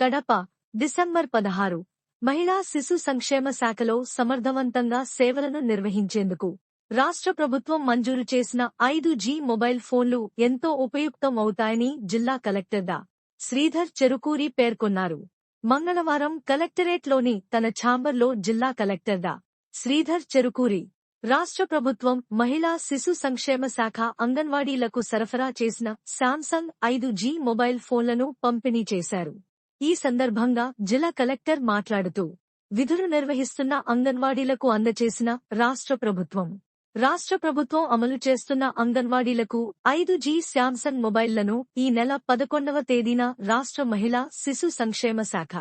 Kadapa December పదహారు. మహిళా శిశు సంక్షేమ శాఖలో సమర్థవంతంగా సేవలను నిర్వహించేందుకు రాష్ట్ర ప్రభుత్వం మంజూరు చేసిన ఐదు జీ మొబైల్ ఫోన్లు ఎంతో ఉపయుక్తం అవుతాయని జిల్లా కలెక్టర్ డా. శ్రీధర్ చెరుకూరి పేర్కొన్నారు. మంగళవారం కలెక్టరేట్లోని తన ఛాంబర్లో జిల్లా కలెక్టర్ డా. శ్రీధర్ చెరుకూరి రాష్ట్ర ప్రభుత్వం మహిళా శిశు సంక్షేమ శాఖ అంగన్వాడీలకు సరఫరా చేసిన శాంసంగ్ ఐదు జీ మొబైల్ ఫోన్లను పంపిణీ చేశారు. ఈ సందర్భంగా జిల్లా కలెక్టర్ మాట్లాడుతూ విధులు నిర్వహిస్తున్న అంగన్వాడీలకు అందచేసిన రాష్ట్ర ప్రభుత్వం. రాష్ట్ర ప్రభుత్వం అమలు చేస్తున్న అంగన్వాడీలకు ఐదు జీ శాంసంగ్ మొబైళ్ళను ఈ నెల పదకొండవ తేదీన రాష్ట్ర మహిళా శిశు సంక్షేమ శాఖ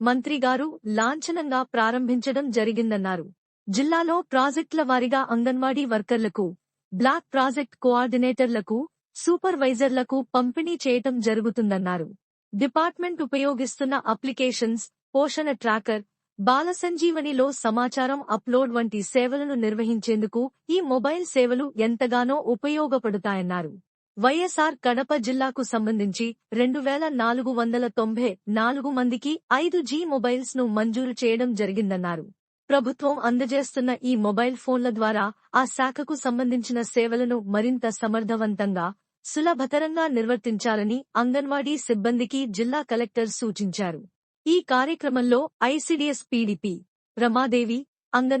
మంత్రి గారు లాంఛనంగా ప్రారంభించడం జరిగిందన్నారు. జిల్లాలో ప్రాజెక్టుల వారీగా అంగన్వాడీ వర్కర్లకు బ్లాక్ ప్రాజెక్ట్ కోఆర్డినేటర్లకు సూపర్వైజర్లకు పంపిణీ చేయటం జరుగుతుందన్నారు. డిపార్ట్మెంట్ ఉపయోగిస్తున్న అప్లికేషన్స్ పోషణ ట్రాకర్ బాల సంజీవనిలో సమాచారం అప్లోడ్ వంటి సేవలను నిర్వహించేందుకు ఈ మొబైల్ సేవలు ఎంతగానో ఉపయోగపడతాయన్నారు. వైఎస్ఆర్ కడప జిల్లాకు సంబంధించి రెండు వేల నాలుగు వందల తొంభై నాలుగు మందికి ఐదు జీ మొబైల్స్ను మంజూరు చేయడం జరిగిందన్నారు. ప్రభుత్వం అందజేస్తున్న ఈ మొబైల్ ఫోన్ల ద్వారా ఆ శాఖకు సంబంధించిన సేవలను మరింత సమర్థవంతంగా సులభతరంగా నిర్వర్తించాలని అంగన్వాడీ సిబ్బందికి జిల్లా కలెక్టర్ సూచించారు. ఈ కార్యక్రమంలో ఐసిడిఎస్ పీడీపీ రమాదేవి అంగన్